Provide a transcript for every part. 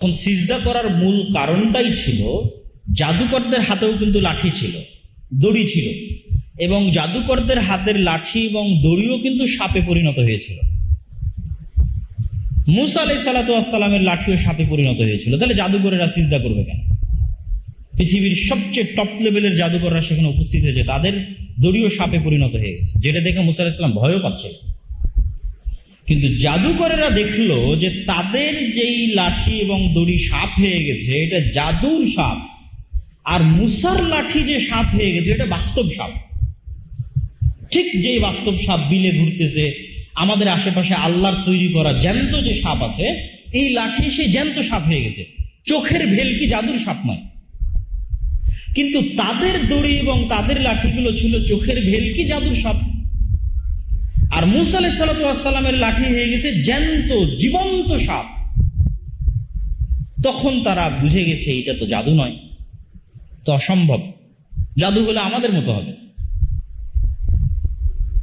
এখন সিজদা করার মূল কারণটাই ছিল, জাদুকরদের হাতেও কিন্তু লাঠি ছিল, দড়ি ছিল। এবং জাদুকরদের হাতের লাঠি এবং দড়িও কিন্তু সাপে পরিণত হয়েছিল। মুসা আলাই সালাতামের লাঠিও সাপে পরিণত হয়েছিল। তাহলে জাদুকরেরা সিজদা করবে কেন? পৃথিবীর সবচেয়ে টপ লেভেলের জাদুকররা সেখানে উপস্থিত হয়েছে। তাদের দড়িও সাপে পরিণত হয়ে গেছে। যেটা দেখে মুসা আলাহিসাল্লাম ভয়ও পাচ্ছিল কিন্তু জাদুকরেরা দেখল যে তাদের যেই লাঠি এবং দড়ি সাপ হয়ে গেছে, এটা জাদুর সাপ। আর মুসার লাঠি যে সাপ হয়ে গেছে, এটা বাস্তব সাপ। ঠিক যেই বাস্তব সাপ বিলে ঘুরতেছে, আমাদের আশেপাশে আল্লাহর তৈরি করা জ্যান্ত যে সাপ আছে, এই লাঠি সে জ্যান্ত সাপ হয়ে গেছে। চোখের ভেলকি জাদুর সাপ নয়? কিন্তু তাদের দড়ি এবং তাদের লাঠিগুলো ছিল চোখের ভেলকি জাদুর সাপ? আর মুসা লাঠি হয়ে গেছে জ্যান্ত, জীবন্ত সাপ। তখন তারা বুঝে গেছে, এটা তো জাদু নয়। তো অসম্ভব। জাদু হলে আমাদের মতো হবে।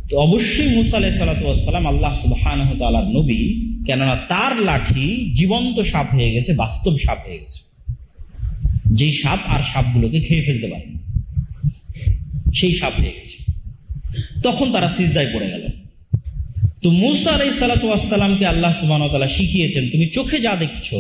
তো অবশ্যই মুসা আলাই সালাতাম আল্লাহ সুবাহান নবী, কেননা তার লাঠি জীবন্ত সাপ হয়ে গেছে, বাস্তব সাপ হয়ে গেছে। যেই সাপ আর সাপগুলোকে খেয়ে ফেলতে পারে সেই সাপ হয়ে গেছে। তখন তারা সিজদায় পড়ে গেল। তো মুসা আলাই সালাতামকে আল্লাহ সুবাহতালা শিখিয়েছেন, তুমি চোখে যা দেখছ,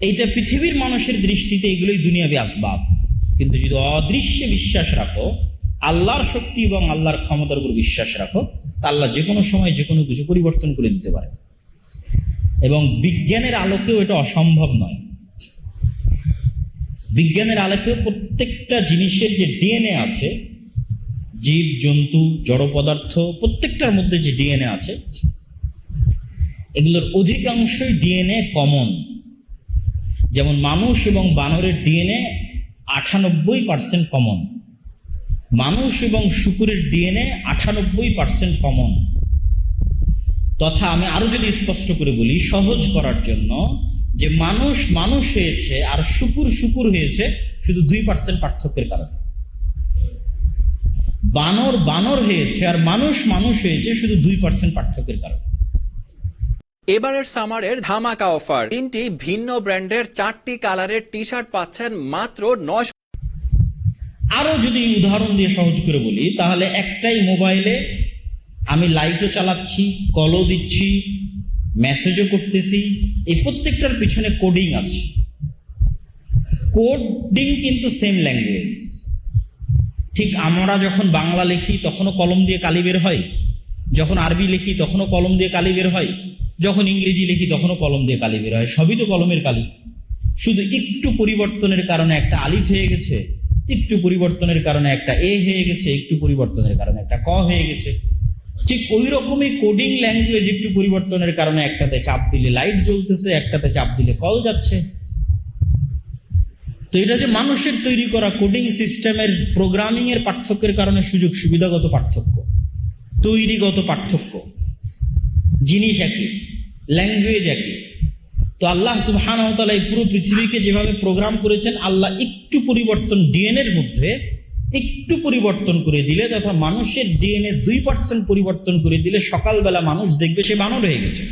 এইটা পৃথিবীর মানুষের দৃষ্টিতে এগুলোই দুনিয়াবি আসবাব। কিন্তু যদি অদৃশ্যে বিশ্বাস রাখো, আল্লাহর শক্তি এবং আল্লাহর ক্ষমতার উপর বিশ্বাস রাখো, তা আল্লাহ যে কোনো সময় যে কোনো কিছু পরিবর্তন করে দিতে পারে। এবং বিজ্ঞানের আলোকেও এটা অসম্ভব নয়। বিজ্ঞানের আলোকেও প্রত্যেকটা জিনিসের যে ডিএনএ আছে জীব, জন্তু, জড় পদার্থ, প্রত্যেকটার মধ্যে যে ডিএনএ আছে, এগুলোর অধিকাংশই ডিএনএ কমন যেমন মানুষ এবং বানরের ডিএনএ আটানব্বই পার্সেন্ট কমন মানুষ এবং শুকুরের ডিএনএ আটানব্বই পার্সেন্ট কমন তথা আমি আরও যদি স্পষ্ট করে বলি, সহজ করার জন্য যে মানুষ মানুষ হয়েছে আর শুকুর শুকুর হয়েছে, শুধু দুই পার্সেন্ট পার্থক্যের কারণে। বানর বানর হয়েছে আর মানুষ মানুষ হয়েছে শুধু দুই পার্সেন্ট পার্থক্যের কারণে। এবারের সামারের ধামাকা অফার। তিনটি ভিন্ন ব্র্যান্ডের চারটি কালারের টি শার্ট পাচ্ছেন মাত্র নয় আরও যদি উদাহরণ দিয়ে সহজ করে বলি তাহলে একটাই মোবাইলে আমি লাইটও চালাচ্ছি কলও দিচ্ছি মেসেজও করতেছি এই প্রত্যেকটার পিছনে কোডিং আছে। কোডিং কিন্তু সেম ল্যাঙ্গুয়েজ ঠিক আমরা যখন বাংলা লিখি, তখনও কলম দিয়ে কালি বের হয়। যখন আরবি লিখি, তখনও কলম দিয়ে কালি বের হয়। যখন ইংরেজি লিখি, তখনও কলম দিয়ে কালি বের হয়। সবই তো কলমের কালি। শুধু একটু পরিবর্তনের কারণে একটা আলিফ হয়ে গেছে, একটু পরিবর্তনের কারণে একটা এ হয়ে গেছে, একটু পরিবর্তনের কারণে একটা ক হয়ে গেছে। ঠিক ওই রকমই কোডিং ল্যাঙ্গুয়েজ একটু পরিবর্তনের কারণে একটাতে চাপ দিলে লাইট জ্বলতেছে, একটাতে চাপ দিলে কল যাচ্ছে। তো এটা যে মানুষের তৈরি করা কোডিং সিস্টেমের প্রোগ্রামিং এর পার্থক্যের কারণে সুযোগ সুবিধাগত পার্থক্য, তৈরিগত পার্থক্য। জিনিস একই ল্যাঙ্গুয়েজ একই। তো আল্লাহ সুবহান এই পুরো পৃথিবীকে যেভাবে প্রোগ্রাম করেছেন, আল্লাহ একটু পরিবর্তন ডিএনএর মধ্যে একটু পরিবর্তন করে দিলে তথা মানুষের ডিএনএ দুই পার্সেন্ট পরিবর্তন করে দিলে সকালবেলা মানুষ দেখবে সে বানর হয়ে গেছে।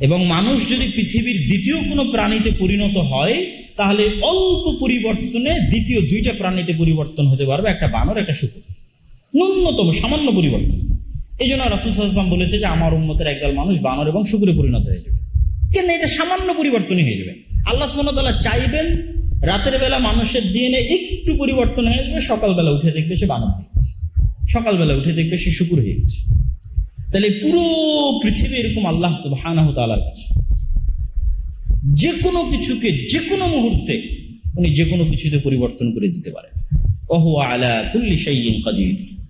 এবং মানুষ যদি পৃথিবীর দ্বিতীয় কোনো প্রাণীতে পরিণত হয়, তাহলে অল্প পরিবর্তনে দ্বিতীয় দুইটা প্রাণীতে পরিবর্তন হতে পারবে, একটা বানর, একটা শুকুর। ন্যূনতম, সামান্য পরিবর্তন। এই জন্য রাসুল সাল্লাম বলেছে যে, আমার উন্মতের একদল মানুষ বানর এবং শুকুরে পরিণত হয়ে যাবে। কেন? এটা সামান্য পরিবর্তনই হয়ে যাবে। আল্লাহ সুমনতাল্লাহ চাইবেন, রাতের বেলা মানুষের ডিএনএ একটু পরিবর্তন হয়ে যাবে সকালবেলা উঠে দেখবে সে বানর হয়ে গেছে। সকালবেলা উঠে দেখবে সে শুকুর হয়ে গেছে। তাহলে পুরো পৃথিবী এরকম আল্লাহ সুবাহ কাছে। যে কোনো কিছুকে যে কোনো মুহূর্তে উনি যে কোনো কিছুতে পরিবর্তন করে দিতে পারেন। ওহ আলা কুল্লি সাইন কাদির।